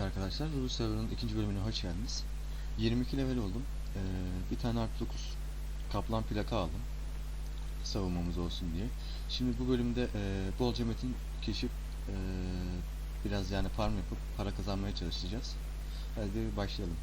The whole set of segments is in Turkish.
Evet arkadaşlar, Rus Server'ın ikinci bölümüne hoş geldiniz. 22 level oldum. Ee, bir tane artı 9 kaplan plaka aldım. Savunmamız olsun diye. Şimdi bu bölümde e, bolca metin keşif e, biraz yani farm yapıp para kazanmaya çalışacağız. Hadi başlayalım.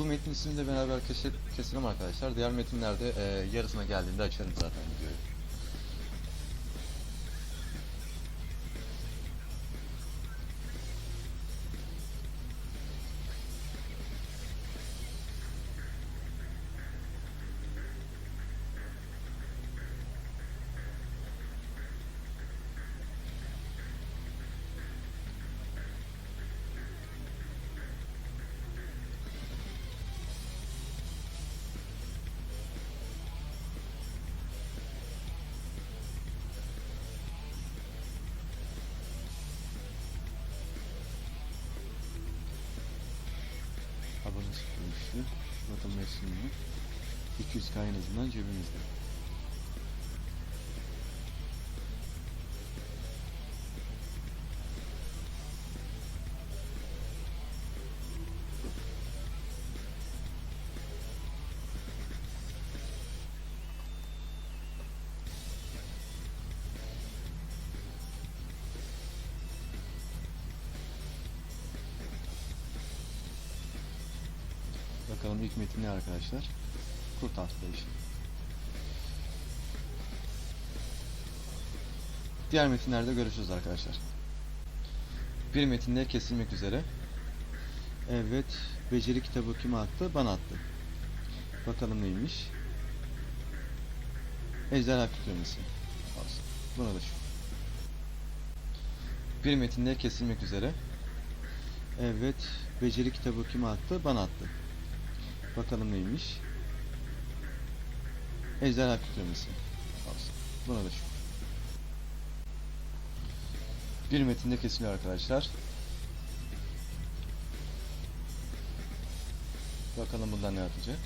Bu metin ismini de beraber keselim arkadaşlar. Diğer metinlerde e, yarısına geldiğinde açarım zaten videoyu. 200k en azından cebimizde. Bakalım ilk metin ne arkadaşlar? Kurt atlayışı. Diğer metinlerde görüşürüz arkadaşlar. Bir metinde kesilmek üzere. Evet, beceri kitabı kime attı? Bana attı. Bakalım neymiş? Ejderha kütlemesi. Olsun. Buna da şu. Bir metinde kesilmek üzere. Evet, beceri kitabı kime attı? Bana attı. Bakalım neymiş? Ejderha kütlemesi. Olsun. Buna da şu. Bir metinde kesiliyor arkadaşlar. Bakalım bundan ne atacak?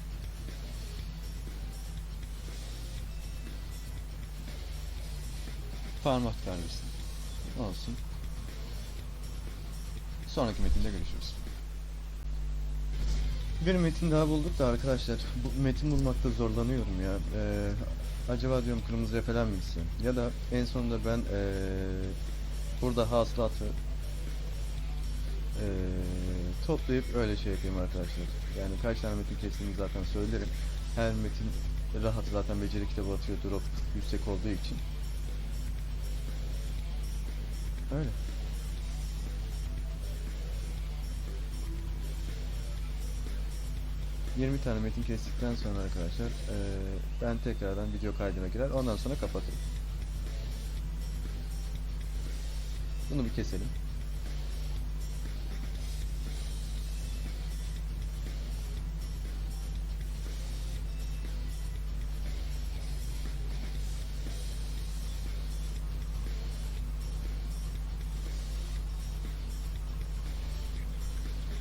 Parmak darbesi. Olsun. Sonraki metinde görüşürüz. Bir metin daha bulduk da arkadaşlar bu metin bulmakta zorlanıyorum ya. Ee, acaba diyorum kırmızıya falan mı? Ya da en sonunda ben ee, burada hasılatı ee, toplayıp öyle şey yapayım arkadaşlar. Yani kaç tane metin kestiğimi zaten söylerim. Her metin rahat zaten beceri kitabı atıyor drop yüksek olduğu için. Öyle. ...20 tane metin kestikten sonra arkadaşlar... eee, ...ben tekrardan video kaydına girer... ...ondan sonra kapatırım. Bunu bir keselim.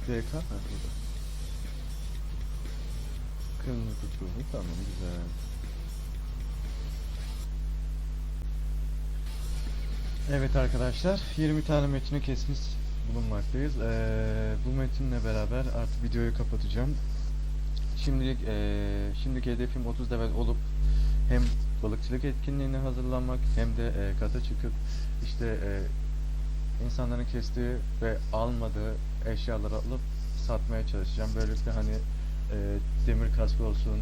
DK ha burada. Tutuldu. Tamam güzel. Evet arkadaşlar 20 tane metini kesmiş bulunmaktayız. Ee, bu metinle beraber artık videoyu kapatacağım. Şimdilik ee, şimdiki hedefim 30 level olup hem balıkçılık etkinliğine hazırlanmak hem de ee, kata çıkıp işte ee, insanların kestiği ve almadığı eşyaları alıp satmaya çalışacağım. Böylelikle hani e, demir kaskı olsun,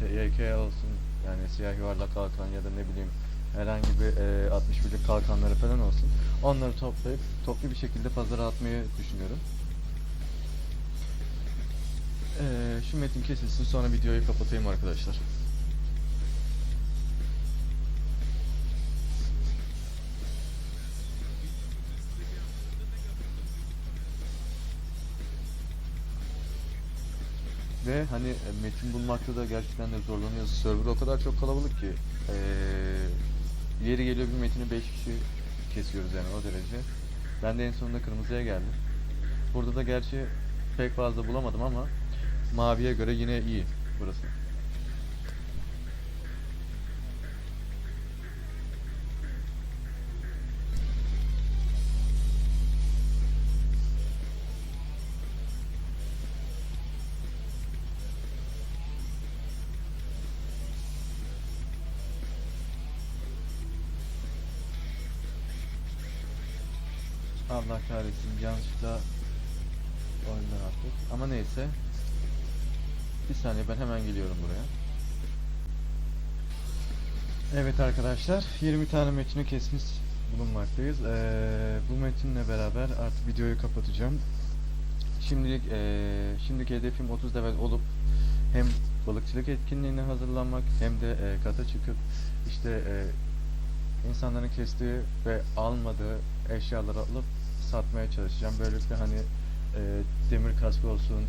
YK olsun yani siyah yuvarlak kalkan ya da ne bileyim herhangi bir e, 61'lik kalkanları falan olsun. Onları toplayıp toplu bir şekilde pazara atmayı düşünüyorum. E, şu metin kesilsin sonra videoyu kapatayım arkadaşlar. Ve hani e, metin bulmakta da gerçekten de zorlanıyoruz. Server o kadar çok kalabalık ki eee yeri geliyor bir metini 5 kişi kesiyoruz yani o derece. Ben de en sonunda kırmızıya geldim. Burada da gerçi pek fazla bulamadım ama maviye göre yine iyi burası. Allah kahretsin yanlışlıkla oyundan attık. Ama neyse. Bir saniye ben hemen geliyorum buraya. Evet arkadaşlar 20 tane metini kesmiş bulunmaktayız. Ee, bu metinle beraber artık videoyu kapatacağım. Şimdilik ee, şimdiki hedefim 30 level olup hem balıkçılık etkinliğine hazırlanmak hem de ee, kata çıkıp işte ee, insanların kestiği ve almadığı eşyaları alıp satmaya çalışacağım. Böylelikle hani e, demir kaskı olsun,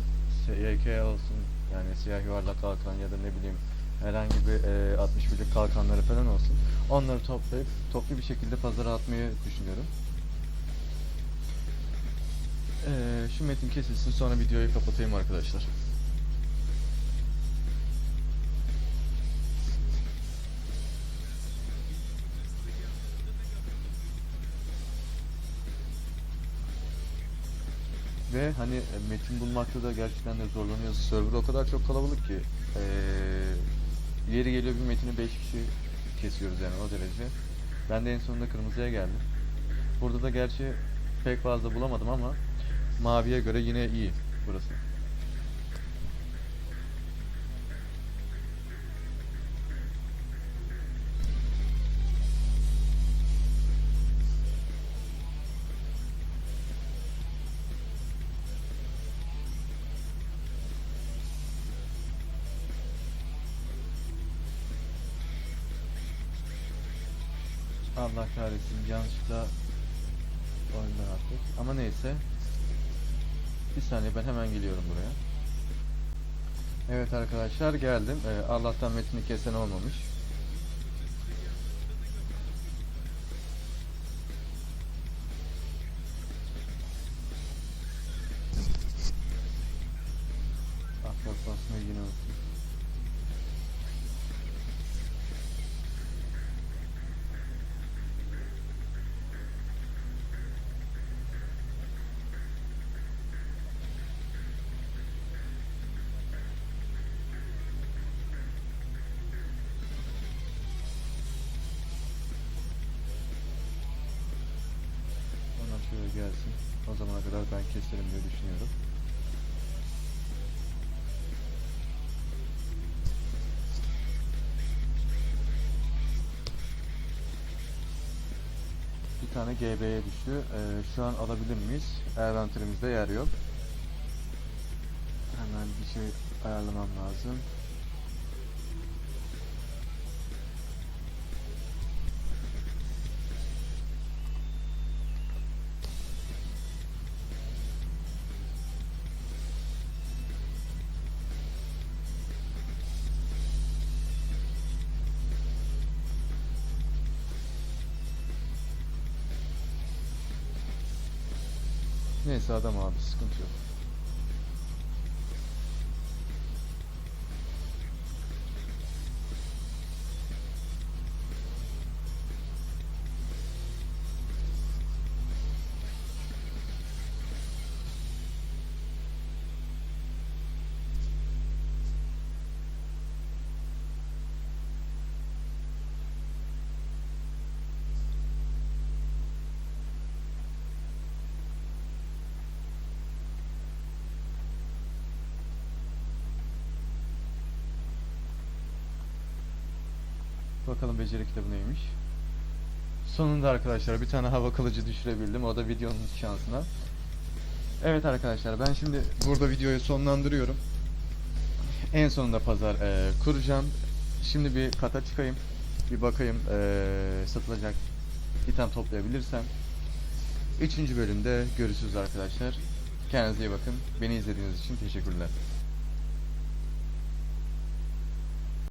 SYK olsun yani siyah yuvarlak kalkan ya da ne bileyim herhangi bir e, 61'lik kalkanları falan olsun. Onları toplayıp toplu bir şekilde pazara atmayı düşünüyorum. E, şu metin kesilsin sonra videoyu kapatayım arkadaşlar. Ve hani e, metin bulmakta da gerçekten de zorlanıyoruz. Server o kadar çok kalabalık ki eee, yeri geliyor bir metini 5 kişi kesiyoruz yani o derece. Ben de en sonunda kırmızıya geldim. Burada da gerçi pek fazla bulamadım ama maviye göre yine iyi burası. Allah kahretsin yanlışlıkla oyundan attık. Ama neyse. Bir saniye ben hemen geliyorum buraya. Evet arkadaşlar geldim. Ee, Allah'tan metini kesen olmamış. Gelsin. O zamana kadar ben keserim diye düşünüyorum. Bir tane GB'ye düştü. Ee, şu an alabilir miyiz? Envanterimizde yer yok. Hemen bir şey ayarlamam lazım. Neyse adam abi sıkıntı yok. Bakalım beceri kitabı neymiş. Sonunda arkadaşlar bir tane hava kılıcı düşürebildim. O da videonun şansına. Evet arkadaşlar ben şimdi burada videoyu sonlandırıyorum. En sonunda pazar eee, kuracağım. Şimdi bir kata çıkayım. Bir bakayım eee, satılacak item toplayabilirsem. Üçüncü bölümde görüşürüz arkadaşlar. Kendinize iyi bakın. Beni izlediğiniz için teşekkürler.